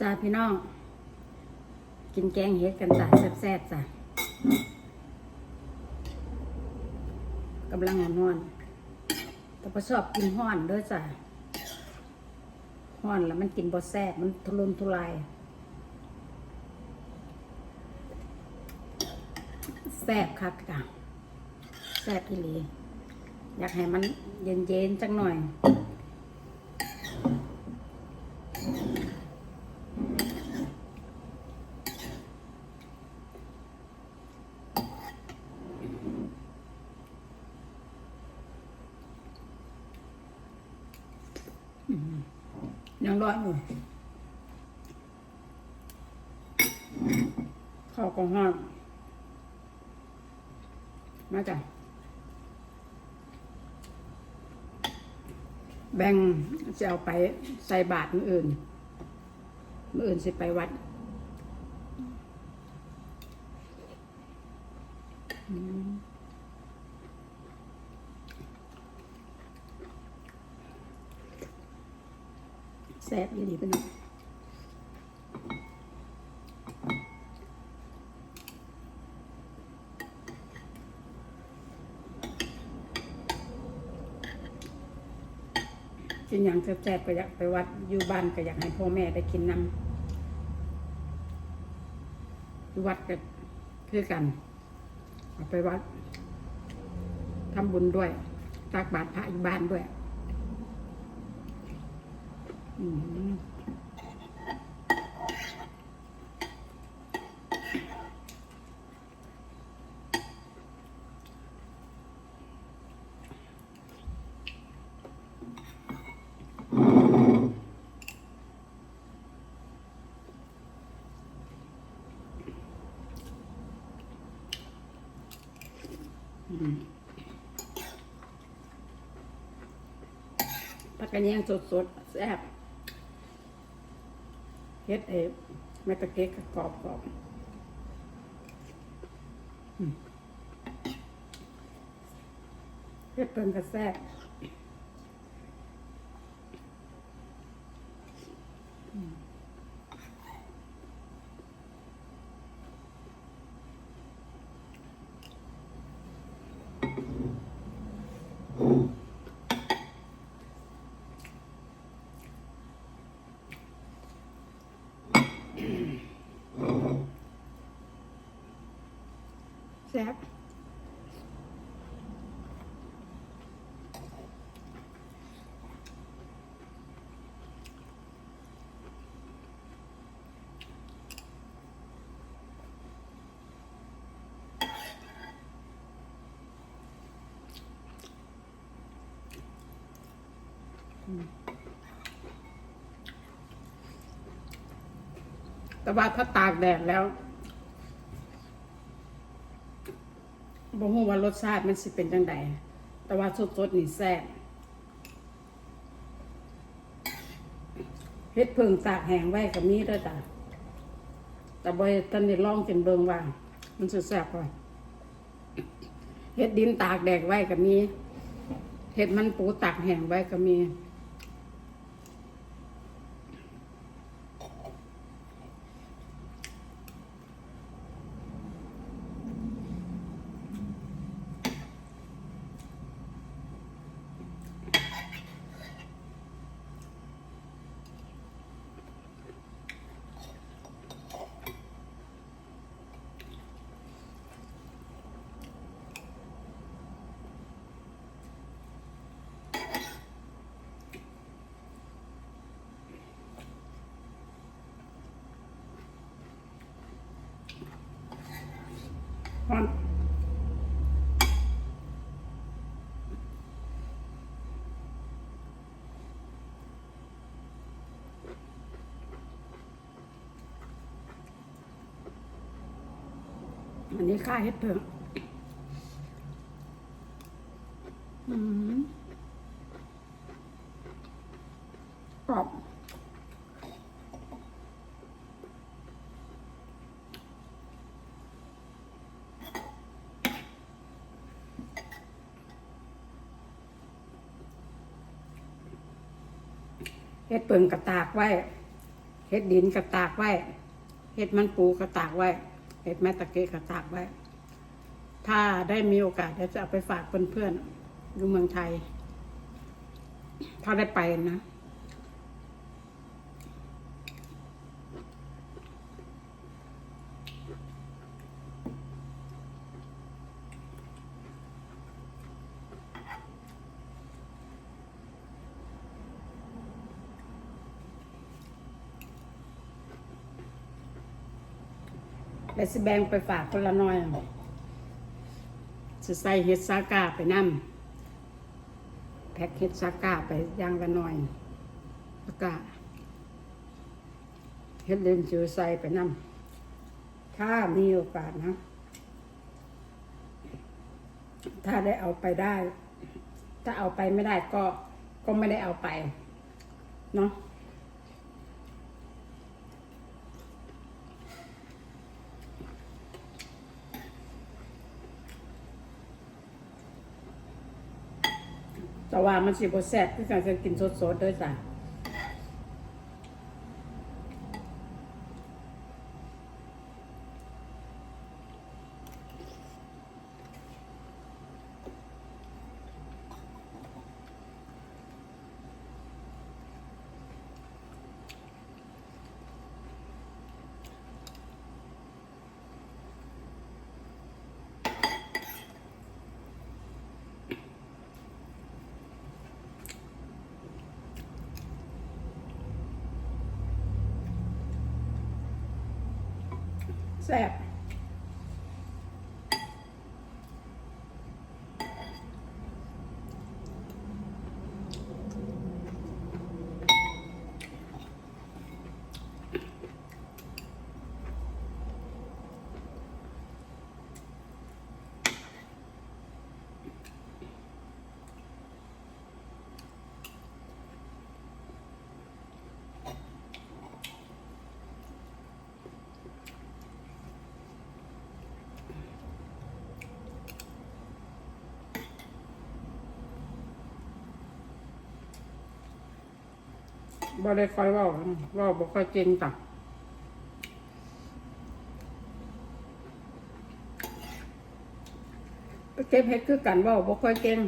จ้าพี่น้อง กินแกงเฮ็ดกันจ้ะแซ่บๆจ้ะกำลังนอนแต่พอชอบกินห้อนด้วยจ้ะห้อนแล้วมันกินบ่แซ่บมันทุรนทุรายแซ่บคักจ้ะแซ่บอีหลีอยากให้มันเย็นๆจังหน่อย ร้อนอยู่ข้าวก็ห้อนมาจ้ะแบ่งจะเอาไปใส่บาตรมืออื่นมืออื่นสิไปวัดอืม แซ่บอีหลีเป็นองกินอย่างแซ่บๆก็อยากไปวัดอยู่บ้านก็อยากให้พ่อแม่ได้กินน้ำอยู่วัดก็คือกันเอาไปวัดทำบุญด้วยตักบาตรพระอยู่บ้านด้วย ผักกระเนียงสดๆแซ่บ เฮ็ดเอแม่ตะเก๊กกรอบกรอบๆอืมเฮ็ดเป็นก็แซ่บ ซ่บแต่ว่าถ้าตากแดดแล้ว บ่ฮู้ว่ารสชาติมันสิเป็นจังไดแต่ว่าสดๆนี่แซ่บเฮ็ดเพิ่งตากแห้งไว้ก็มีด้อจ้ะแต่บ่ทันได้ลองกินเบิ่งว่า มันสิแซ่บบ่เฮ็ดดินตากแดดไว้ก็มีเฮ็ดมันปูตากแห้งไว้ก็มี ฮอนอันนี้ค่าเห็ดเพิ่งอืมกรอบ เฮ็ดเปิงกระตากไว้เฮ็ดดินกระตากไว้เฮ็ดมันปูกระตากไว้เฮ็ดแม่ตะเกะกระตากไว้ ถ้าได้มีโอกาสเดี๋ยวจะเอาไปฝากเพื่อนๆอยู่เมืองไทย ถ้าได้ไปนะ และสิแบงไปฝากคนละหน้อยจะใส่เห็ดซากาไปนั่มแพ็กเห็ดซากาไปย่างละหน่อยแล้วก็เห็ดเลนจือใส่ไปนั่มถ้ามีโอกาสนะ ถ้าได้เอาไปได้ ถ้าเอาไปไม่ได้ก็ก็ไม่ได้เอาไป เนาะ แต่ว่ามันสิบ่แซ่บคือการกินสดๆเด้วยจ้ะ แบ่ได้ค่อยว่าว่าบ่ค่อยเก่งจ้ะเก็บเห็ดคือกันว่าบ่ค่อยเก่ง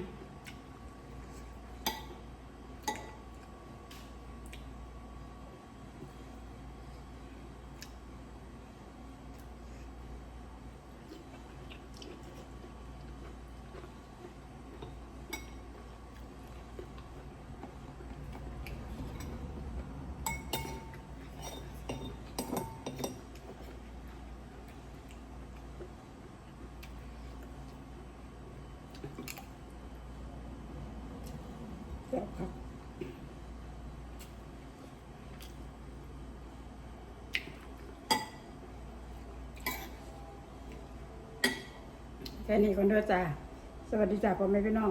แซ่บครับแค่นี้ก่อนเด้อจ้า สวัสดีจ้าพ่อแม่พี่น้อง